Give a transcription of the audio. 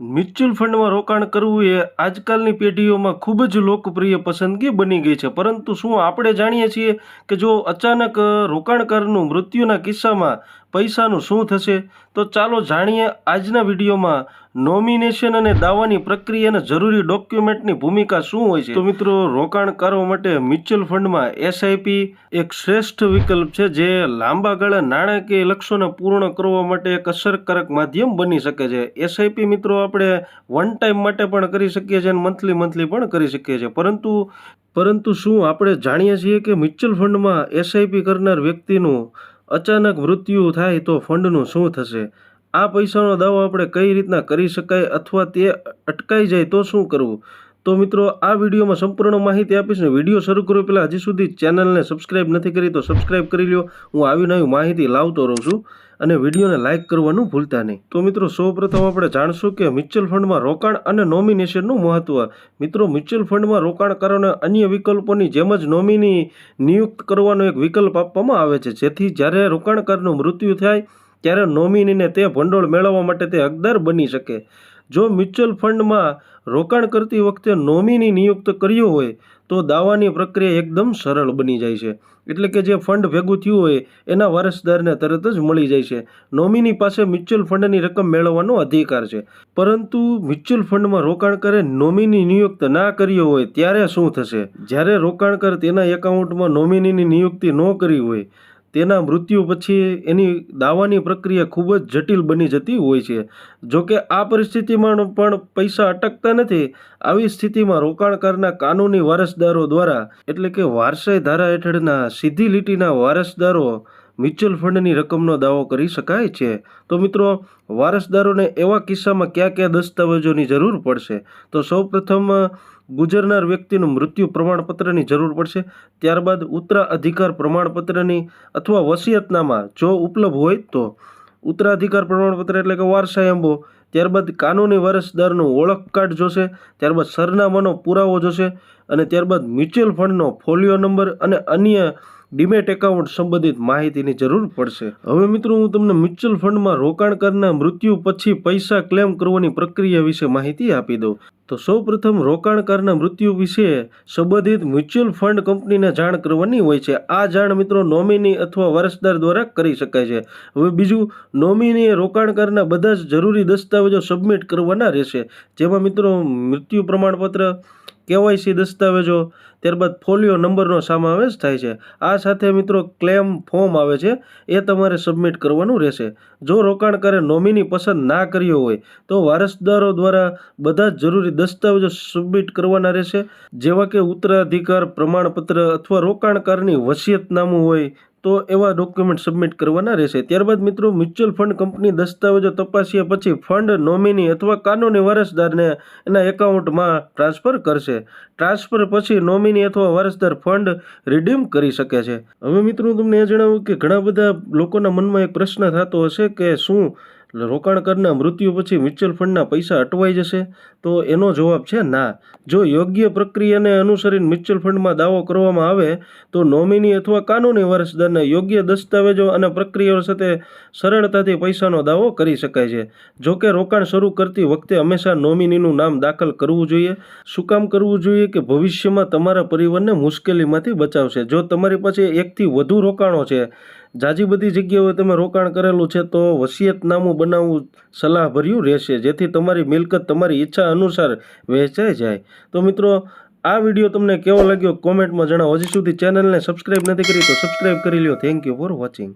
Mutual ફંડમાં રોકાણ કરવું એ આજકાલની પેઢીઓમાં ખૂબ જ લોકપ્રિય પસંદગી બની ગઈ છે. પરંતુ શું આપણે જાણીએ છીએ કે જો અચાનક રોકાણકારનું મૃત્યુના કિસ્સામાં પૈસાનું શું થશે? તો ચાલો જાણીએ આજના વિડીયોમાં નોમિનેશન અને દાવાની પ્રક્રિયા અને જરૂરી ડોક્યુમેન્ટની ભૂમિકા શું હોય છે. તો મિત્રો, રોકાણકારો માટે મ્યુચ્યુઅલ ફંડમાં એસઆઈપી એક શ્રેષ્ઠ વિકલ્પ છે જે લાંબા ગાળે નાણાકીય લક્ષ્યોને પૂર્ણ કરવા માટે એક અસરકારક માધ્યમ બની શકે છે. એસઆઈપી મિત્રો, આપણે વન ટાઈમ માટે પણ કરી શકીએ છીએ અને મંથલી મંથલી પણ કરી શકીએ છીએ. પરંતુ પરંતુ શું આપણે જાણીએ છીએ કે મ્યુચ્યુઅલ ફંડમાં એસઆઈપી કરનાર વ્યક્તિનું અચાનક મૃત્યુ થાય તો ફંડનું શું થશે? આ પૈસાનો દાવો આપણે કઈ રીતના કરી શકાય અથવા તે અટકાઈ જાય તો શું કરવું? તો મિત્રો, આ વિડીયોમાં સંપૂર્ણ માહિતી આપીશ ને વીડિયો શરૂ કર્યો પહેલાં હજી સુધી ચેનલને સબસ્ક્રાઇબ નથી કરી તો સબસ્ક્રાઇબ કરી લ્યો. હું આવી નવી માહિતી લાવતો રહું છું અને વિડીયોને લાઇક કરવાનું ભૂલતા નહીં. તો મિત્રો, સૌપ્રથમ આપણે જાણશું કે મ્યુચ્યુઅલ ફંડમાં રોકાણ અને નોમિનેશનનું મહત્વ. મિત્રો, મ્યુચ્યુઅલ ફંડમાં રોકાણકારોને અન્ય વિકલ્પોની જેમ જ નોમિની નિયુક્ત કરવાનો એક વિકલ્પ આપવામાં આવે છે. જેથી જ્યારે રોકાણકારનું મૃત્યુ થાય, ત્યારે નોમિનીને તે ભંડોળ મેળવવા માટે તે હકદાર બની શકે. જો મ્યુચ્યુઅલ ફંડમાં રોકાણ કરતી વખતે નોમિની નિયુક્ત કર્યો હોય તો દાવાની પ્રક્રિયા એકદમ સરળ બની જાય છે. એટલે કે જે ફંડ ભેગું થયું હોય એના વારસદારને તરત જ મળી જાય છે. નોમિની પાસે મ્યુચ્યુઅલ ફંડની રકમ મેળવવાનો અધિકાર છે. પરંતુ મ્યુચ્યુઅલ ફંડમાં રોકાણકારે નોમિની નિયુક્ત ના કર્યો હોય ત્યારે શું થશે? જ્યારે રોકાણકાર તેના એકાઉન્ટમાં નોમિનીની નિયુક્તિ ન કરી હોય તેના મૃત્યુ પછી એની દાવાની પ્રક્રિયા ખૂબ જ જટિલ બની જતી હોય છે. જોકે આ પરિસ્થિતિમાં પણ પૈસા અટકતા નથી, આવી સ્થિતિમાં રોકાણકારના કાનૂની વારસદારો દ્વારા, એટલે કે વારસાઈ ધારા હેઠળના સીધી લીટીના વારસદારો મ્યુચ્યુઅલ ફંડની રકમનો દાવો કરી શકાય છે. તો મિત્રો, વારસદારોને એવા કિસ્સામાં કયા કયા દસ્તાવેજોની જરૂર પડશે? તો સૌપ્રથમ ગુજરનાર વ્યક્તિનું મૃત્યુ પ્રમાણપત્રની જરૂર પડશે. ત્યારબાદ ઉત્તરાધિકાર પ્રમાણપત્રની અથવા વસિયતનામા જો ઉપલબ્ધ હોય તો. ઉત્તરાધિકાર પ્રમાણપત્ર એટલે કે વારસાયંબો. ત્યારબાદ કાનૂની વારસદારનું ઓળખ કાર્ડ જોશે. ત્યારબાદ સરનામાનો પુરાવો જોશે. અને ત્યારબાદ મ્યુચ્યુઅલ ફંડનો ફોલિયો નંબર અને અન્ય ડીમેટ એકાઉન્ટ સંબંધિત માહિતીની જરૂર પડશે. હવે મિત્રો, હું તમને મ્યુચ્યુઅલ ફંડમાં રોકાણ કરનાર મૃત્યુ પછી પૈસા ક્લેમ કરવાની પ્રક્રિયા વિશે માહિતી આપી દઉં. તો સૌપ્રથમ રોકાણકારના મૃત્યુ વિશે સંબંધિત મ્યુચ્યુઅલ ફંડ કંપનીને જાણ કરવાની હોય છે. આ જાણ મિત્રો નોમિની અથવા વારસદાર દ્વારા કરી શકાય છે. હવે બીજું, નોમિનીએ રોકાણકારના બધા જ જરૂરી દસ્તાવેજો સબમિટ કરવાના રહેશે. જેમાં મિત્રો, મૃત્યુ પ્રમાણપત્ર કેવાયસી દસ્તાવેજો, ત્યારબાદ ફોલિયો નંબરનો સમાવેશ થાય છે. આ સાથે મિત્રો ક્લેમ ફોર્મ આવે છે, એ તમારે સબમિટ કરવાનું રહેશે. જો રોકાણકારે નોમિની પસંદ ના કર્યો હોય, તો વારસદારો દ્વારા બધા જ જરૂરી દસ્તાવેજો સબમિટ કરવાના રહેશે. જેવા કે ઉત્તરાધિકાર પ્રમાણપત્ર અથવા રોકાણકારની વસિયતનામું હોય તો એવા ડોક્યુમેન્ટ સબમિટ કરવાના રહેશે. ત્યારબાદ મિત્રો મ્યુચ્યુઅલ ફંડ કંપની દસ્તાવેજો તપાસ્યા પછી ફંડ નોમિની અથવા કાનૂની વારસદારને એના એકાઉન્ટમાં ટ્રાન્સફર કરશે. ટ્રાન્સફર પછી નોમિની અથવા વારસદાર ફંડ રિડીમ કરી શકે છે. હવે મિત્રો તમને એ જણાવું કે ઘણા બધા લોકોના મનમાં એક પ્રશ્ન થતો હશે કે શું રોકાણકારના મૃત્યુ પછી મ્યુચ્યુઅલ ફંડના પૈસા અટવાઈ જશે? તો એનો જવાબ છે ના. જો યોગ્ય પ્રક્રિયાને અનુસરીને મ્યુચ્યુઅલ ફંડમાં દાવો કરવામાં આવે, તો નોમિની અથવા કાનૂની વારસદારને યોગ્ય દસ્તાવેજો અને પ્રક્રિયાઓ સાથે સરળતાથી પૈસાનો દાવો કરી શકાય છે. જો કે રોકાણ શરૂ કરતી વખતે હંમેશા નોમિનીનું નામ દાખલ કરવું જોઈએ. શું કામ કરવું જોઈએ કે ભવિષ્યમાં તમારા પરિવારને મુશ્કેલીમાંથી બચાવશે? જો તમારી પાસે એકથી વધુ રોકાણો છે જાજી બધી જગ્યાઓએ તમે રોકાણ કરેલું છે તો વસિયતનામું બનાવવું સલાહભર્યું રહેશે, જેથી તમારી મિલકત તમારી ઈચ્છા અનુસાર વહેંચાઈ જાય. તો મિત્રો, આ વીડિયો તમને કેવો લાગ્યો કોમેન્ટમાં જણાવો. હજી સુધી ચેનલને સબસ્ક્રાઈબ નથી કરી તો સબસ્ક્રાઈબ કરી લ્યો. Thank you for watching